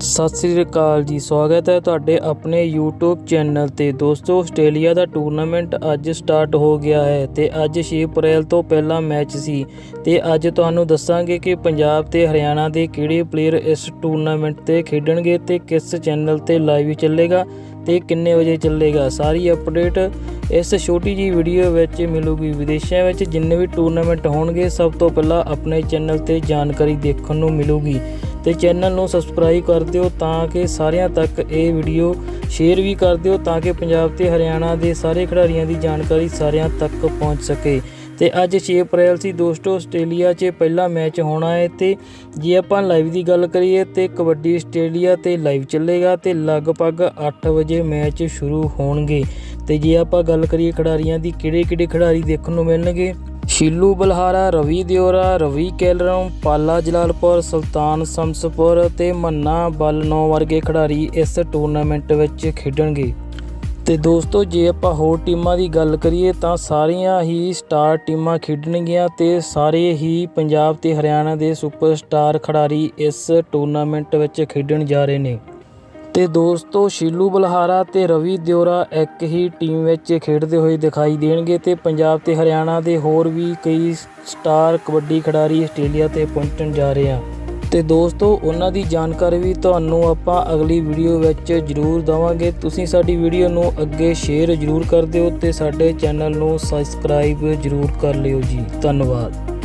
ਸਤਿ ਸ੍ਰੀ ਅਕਾਲ ਜੀ, ਸਵਾਗਤ ਹੈ ਤੁਹਾਡੇ ਆਪਣੇ YouTube ਚੈਨਲ ਤੇ। ਦੋਸਤੋ, ਆਸਟ੍ਰੇਲੀਆ ਦਾ ਟੂਰਨਾਮੈਂਟ ਅੱਜ ਸਟਾਰਟ ਹੋ ਗਿਆ ਹੈ ਤੇ ਅੱਜ 6 ਅਪ੍ਰੈਲ ਤੋਂ ਪਹਿਲਾ ਮੈਚ ਸੀ। ਤੇ ਅੱਜ ਤੁਹਾਨੂੰ ਦੱਸਾਂਗੇ ਕਿ ਪੰਜਾਬ ਤੇ ਹਰਿਆਣਾ ਦੇ ਕਿਹੜੇ ਪਲੇਅਰ ਇਸ ਟੂਰਨਾਮੈਂਟ ਤੇ ਖੇਡਣਗੇ ਤੇ ਕਿਸ ਚੈਨਲ ਤੇ ਲਾਈਵ ਚੱਲੇਗਾ ਤੇ ਕਿੰਨੇ ਵਜੇ ਚੱਲੇਗਾ। ਸਾਰੀ ਅਪਡੇਟ ਇਸ ਛੋਟੀ ਜੀ ਵੀਡੀਓ ਵਿੱਚ ਮਿਲੂਗੀ। ਵਿਦੇਸ਼ਾਂ ਵਿੱਚ ਜਿੰਨੇ ਵੀ ਟੂਰਨਾਮੈਂਟ ਹੋਣਗੇ, ਸਭ ਤੋਂ ਪਹਿਲਾਂ ਆਪਣੇ ਚੈਨਲ ਤੇ ਜਾਣਕਾਰੀ ਦੇਖਣ ਨੂੰ ਮਿਲੂਗੀ। ਤੇ ਚੈਨਲ ਨੂੰ ਸਬਸਕ੍ਰਾਈਬ ਕਰ ਦਿਓ ਤਾਂ ਕਿ ਸਾਰਿਆਂ ਤੱਕ ਇਹ ਵੀਡੀਓ ਸ਼ੇਅਰ ਵੀ ਕਰ ਦਿਓ ਤਾਂ ਕਿ ਪੰਜਾਬ ਤੇ ਹਰਿਆਣਾ ਦੇ ਸਾਰੇ ਖਿਡਾਰੀਆਂ ਦੀ ਜਾਣਕਾਰੀ ਸਾਰਿਆਂ ਤੱਕ ਪਹੁੰਚ ਸਕੇ। ਤੇ ਅੱਜ 6 ਅਪ੍ਰੈਲ ਸੀ, ਦੋਸਤੋ, ਆਸਟ੍ਰੇਲੀਆ 'ਚ ਪਹਿਲਾ ਮੈਚ ਹੋਣਾ ਹੈ ਤੇ ਜੇ ਆਪਾਂ ਲਾਈਵ ਦੀ ਗੱਲ ਕਰੀਏ ਤੇ ਕਬੱਡੀ ਆਸਟ੍ਰੇਲੀਆ ਤੇ ਲਾਈਵ ਚੱਲੇਗਾ ਤੇ ਲਗਭਗ 8 ਵਜੇ ਮੈਚ ਸ਼ੁਰੂ ਹੋਣਗੇ। ਤੇ ਜੇ ਆਪਾਂ ਗੱਲ ਕਰੀਏ ਖਿਡਾਰੀਆਂ ਦੀ ਕਿਹੜੇ ਕਿਹੜੇ ਖਿਡਾਰੀ ਦੇਖਣ ਨੂੰ ਮਿਲਣਗੇ? ਸ਼ੀਲੂ ਬਲਹਾਰਾ, ਰਵੀ ਦਿਓਰਾ, ਰਵੀ ਕੈਲਰਮ, ਪਾਲਾ ਜਲਾਲਪੁਰ, ਸੁਲਤਾਨ ਸਮਸਪੁਰ ਤੇ ਮੰਨਾ ਬਲਨੋ ਵਰਗੇ ਖਿਡਾਰੀ ਇਸ ਟੂਰਨਾਮੈਂਟ ਵਿੱਚ ਖੇਡਣਗੇ। ਤੇ ਦੋਸਤੋ, ਜੇ ਆਪਾਂ ਹੋਰ ਟੀਮਾਂ ਦੀ ਗੱਲ ਕਰੀਏ ਤਾਂ ਸਾਰੀਆਂ ਹੀ ਸਟਾਰ ਟੀਮਾਂ ਖੇਡਣਗੀਆਂ ਤੇ ਸਾਰੇ ਹੀ ਪੰਜਾਬ ਤੇ ਹਰਿਆਣਾ ਦੇ ਸੁਪਰਸਟਾਰ ਖਿਡਾਰੀ ਇਸ ਟੂਰਨਾਮੈਂਟ ਵਿੱਚ ਖੇਡਣ ਜਾ ਰਹੇ ਨੇ। ਤੇ ਦੋਸਤੋ ਸ਼ੀਲੂ ਬਲਹਾਰਾ ਤੇ ਰਵੀ ਦਿਓਰਾ ਇੱਕ ਹੀ ਟੀਮ ਵਿੱਚ ਖੇਡਦੇ ਹੋਏ ਦਿਖਾਈ ਦੇਣਗੇ ਤੇ ਪੰਜਾਬ ਤੇ ਹਰਿਆਣਾ ਦੇ ਹੋਰ ਵੀ ਕਈ ਸਟਾਰ ਕਬੱਡੀ ਖਿਡਾਰੀ ਆਸਟ੍ਰੇਲੀਆ ਤੇ ਪਹੁੰਚਣ ਜਾ ਰਹੇ ਆ। ਤੇ ਦੋਸਤੋ ਉਹਨਾਂ ਦੀ ਜਾਣਕਾਰੀ ਵੀ ਤੁਹਾਨੂੰ ਆਪਾਂ ਅਗਲੀ ਵੀਡੀਓ ਵਿੱਚ ਜ਼ਰੂਰ ਦਵਾਂਗੇ। ਤੁਸੀਂ ਸਾਡੀ ਵੀਡੀਓ ਨੂੰ ਅੱਗੇ ਸ਼ੇਅਰ ਜ਼ਰੂਰ ਕਰ ਦਿਓ ਤੇ ਸਾਡੇ ਚੈਨਲ ਨੂੰ ਸਬਸਕ੍ਰਾਈਬ ਜ਼ਰੂਰ ਕਰ ਲਿਓ ਜੀ। ਧੰਨਵਾਦ।